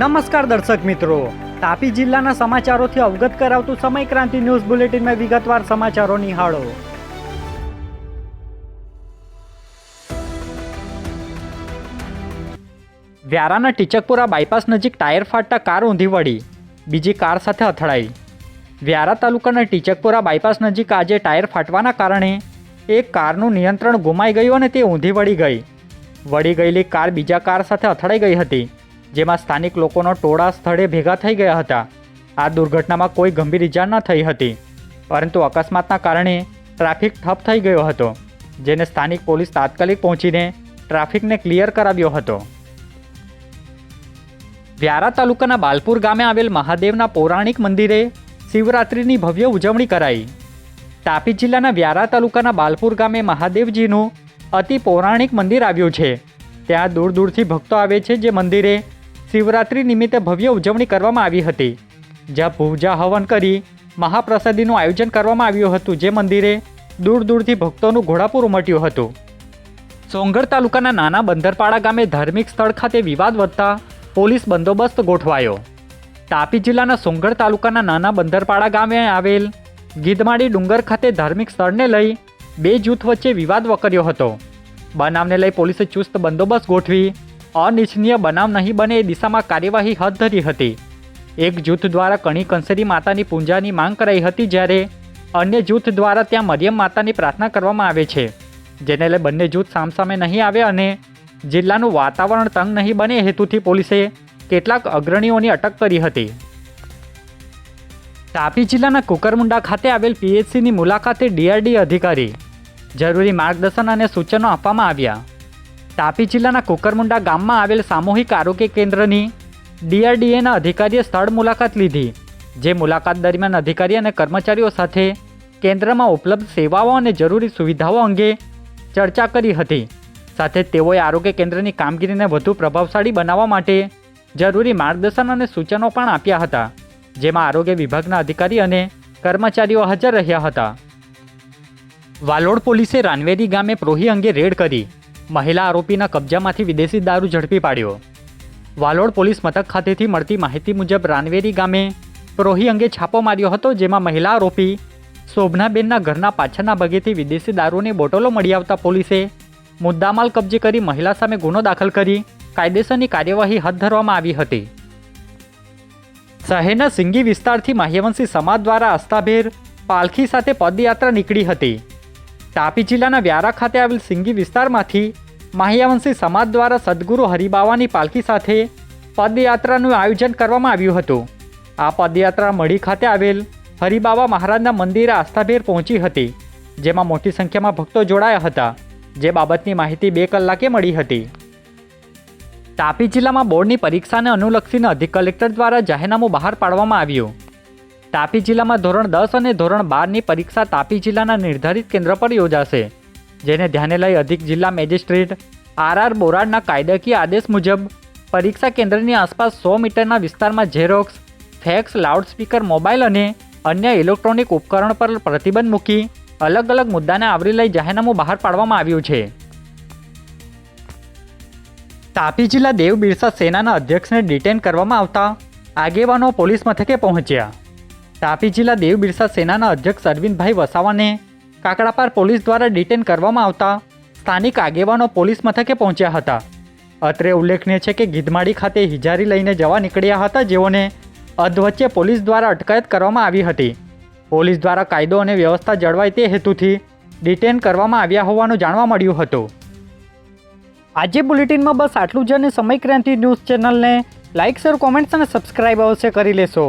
નમસ્કાર દર્શક મિત્રો. તાપી જિલ્લાના સમાચારોથી અવગત કરાવતું સમય ક્રાંતિ ન્યૂઝ બુલેટિનમાં વિગતવાર સમાચારો નિહાળો. વ્યારાના ટીચકપુરા બાયપાસ નજીક ટાયર ફાટતા કાર ઊંધી વળી. બીજી કાર સાથે અથડાઈ. વ્યારા તાલુકાના ટીચકપુરા બાયપાસ નજીક આજે ટાયર ફાટવાના કારણે એક કારનું નિયંત્રણ ગુમાઈ ગયું અને તે ઊંધી વળી ગઈ. વળી ગયેલી કાર બીજા કાર સાથે અથડાઈ ગઈ હતી. જેમાં સ્થાનિક લોકોનો ટોળા સ્થળે ભેગા થઈ ગયા હતા. આ દુર્ઘટનામાં કોઈ ગંભીર ઇજા ન થઈ હતી, પરંતુ અકસ્માતના કારણે ટ્રાફિક ઠપ થઈ ગયો હતો, જેને સ્થાનિક પોલીસ તાત્કાલિક પહોંચીને ટ્રાફિકને ક્લિયર કરાવ્યો હતો. વ્યારા તાલુકાના બાલપુર ગામે આવેલ મહાદેવના પૌરાણિક મંદિરે શિવરાત્રિની ભવ્ય ઉજવણી કરાઈ. તાપી જિલ્લાના વ્યારા તાલુકાના બાલપુર ગામે મહાદેવજીનું અતિ પૌરાણિક મંદિર આવ્યું છે. ત્યાં દૂર દૂરથી ભક્તો આવે છે જે મંદિરે શિવરાત્રિ નિમિત્તે ભવ્ય ઉજવણી કરવામાં આવી હતી, જ્યાં પૂજા હવન કરી મહાપ્રસાદીનું આયોજન કરવામાં આવ્યું હતું, જે મંદિરે દૂર દૂરથી ભક્તોનું ઘોડાપુર ઉમટ્યું હતું. સોંગઢ તાલુકાના નાના બંદરપાડા ગામે ધાર્મિક સ્થળ ખાતે વિવાદ વધતા પોલીસ બંદોબસ્ત ગોઠવાયો. તાપી જિલ્લાના સોંગઢ તાલુકાના નાના બંદરપાડા ગામે આવેલ ગીધમાડી ડુંગર ખાતે ધાર્મિક સ્થળને લઈ બે જૂથ વચ્ચે વિવાદ વકર્યો હતો. બનાવને લઈ પોલીસે ચુસ્ત બંદોબસ્ત ગોઠવી અનિચ્છનીય બનાવ નહીં બને એ દિશામાં કાર્યવાહી હાથ ધરી હતી. એક જૂથ દ્વારા કણી કંસરી માતાની પૂજાની માંગ કરાઈ હતી જ્યારે અન્ય જૂથ દ્વારા ત્યાં મરિયમ માતાની પ્રાર્થના કરવામાં આવે છે, જેને લઈ બંને જૂથ સામસામે નહીં આવે અને જિલ્લાનું વાતાવરણ તંગ નહીં બને હેતુથી પોલીસે કેટલાક અગ્રણીઓની અટક કરી હતી. તાપી જિલ્લાના કુકરમુંડા ખાતે આવેલ પીએચસીની મુલાકાતે ડીઆરડી અધિકારી જરૂરી માર્ગદર્શન અને સૂચનો આપવામાં આવ્યા. તાપી જિલ્લાના કુકરમુંડા ગામમાં આવેલ સામૂહિક આરોગ્ય કેન્દ્રની ડીઆરડીએના અધિકારીએ સ્થળ મુલાકાત લીધી, જે મુલાકાત દરમિયાન અધિકારી અને કર્મચારીઓ સાથે કેન્દ્રમાં ઉપલબ્ધ સેવાઓ અને જરૂરી સુવિધાઓ અંગે ચર્ચા કરી હતી. સાથે તેઓએ આરોગ્ય કેન્દ્રની કામગીરીને વધુ પ્રભાવશાળી બનાવવા માટે જરૂરી માર્ગદર્શન અને સૂચનો પણ આપ્યા હતા, જેમાં આરોગ્ય વિભાગના અધિકારી અને કર્મચારીઓ હાજર રહ્યા હતા. વાલોડ પોલીસે રાનવેરી ગામે પ્રોહી અંગે રેડ કરી મહિલા આરોપીના કબજામાંથી વિદેશી દારૂ ઝડપી પાડ્યો. વાલોડ પોલીસ મથક ખાતેથી મળતી માહિતી મુજબ રાનવેરી ગામે પ્રોહી અંગે છાપો માર્યો હતો, જેમાં મહિલા આરોપી શોભનાબેનના ઘરના પાછળના ભાગેથી વિદેશી દારૂની બોટલો મળી આવતા પોલીસે મુદ્દામાલ કબજે કરી મહિલા સામે ગુનો દાખલ કરી કાયદેસરની કાર્યવાહી હાથ ધરવામાં આવી હતી. શહેરના સિંગી વિસ્તારથી માહ્યવંશી સમાજ દ્વારા આસ્થાભેર પાલખી સાથે પદયાત્રા નીકળી હતી. તાપી જિલ્લાના વ્યારા ખાતે આવેલ સિંગી વિસ્તારમાંથી માહિયાવંશી સમાજ દ્વારા સદગુરુ હરિબાવાની પાલખી સાથે પદયાત્રાનું આયોજન કરવામાં આવ્યું હતું. આ પદયાત્રા મઢી ખાતે આવેલ હરિબાવા મહારાજના મંદિરે આસ્થાભેર પહોંચી હતી, જેમાં મોટી સંખ્યામાં ભક્તો જોડાયા હતા, જે બાબતની માહિતી બે કલાકે મળી હતી. તાપી જિલ્લામાં બોર્ડની પરીક્ષાને અનુલક્ષીને અધિક કલેક્ટર દ્વારા જાહેરનામું બહાર પાડવામાં આવ્યું. તાપી જિલ્લામાં ધોરણ દસ અને ધોરણ બારની પરીક્ષા તાપી જિલ્લાના નિર્ધારિત કેન્દ્ર પર યોજાશે, જેને ધ્યાને લઈ અધિક જિલ્લા મેજિસ્ટ્રેટ આર આર બોરાડના કાયદાકીય આદેશ મુજબ પરીક્ષા કેન્દ્રની આસપાસ સો મીટરના વિસ્તારમાં ઝેરોક્સ ફેક્સ લાઉડસ્પીકર મોબાઈલ અને અન્ય ઇલેક્ટ્રોનિક ઉપકરણ પર પ્રતિબંધ મૂકી અલગ અલગ મુદ્દાને આવરી લઈ જાહેરનામું બહાર પાડવામાં આવ્યું છે. તાપી જિલ્લા દેવ બિરસા સેનાના અધ્યક્ષને ડિટેન કરવામાં આવતા આગેવાનો પોલીસ મથકે પહોંચ્યા. તાપી જિલ્લા દેવ બિરસા સેનાના અધ્યક્ષ અરવિંદભાઈ વસાવાને કાકડાપાર પોલીસ દ્વારા ડિટેન કરવામાં આવતા સ્થાનિક આગેવાનો પોલીસ મથકે પહોંચ્યા હતા. અત્રે ઉલ્લેખનીય છે કે ગીધમાડી ખાતે હિજારી લઈને જવા નીકળ્યા હતા જેઓને અધવચ્ચે પોલીસ દ્વારા અટકાયત કરવામાં આવી હતી. પોલીસ દ્વારા કાયદો અને વ્યવસ્થા જળવાય તે હેતુથી ડિટેન કરવામાં આવ્યા હોવાનું જાણવા મળ્યું હતું. આજે બુલેટિનમાં બસ આટલું જ અને સમય ક્રાંતિ ન્યૂઝ ચેનલને લાઇક, શેર, કોમેન્ટ્સ અને સબસ્ક્રાઇબ અવશ્ય કરી લેશો.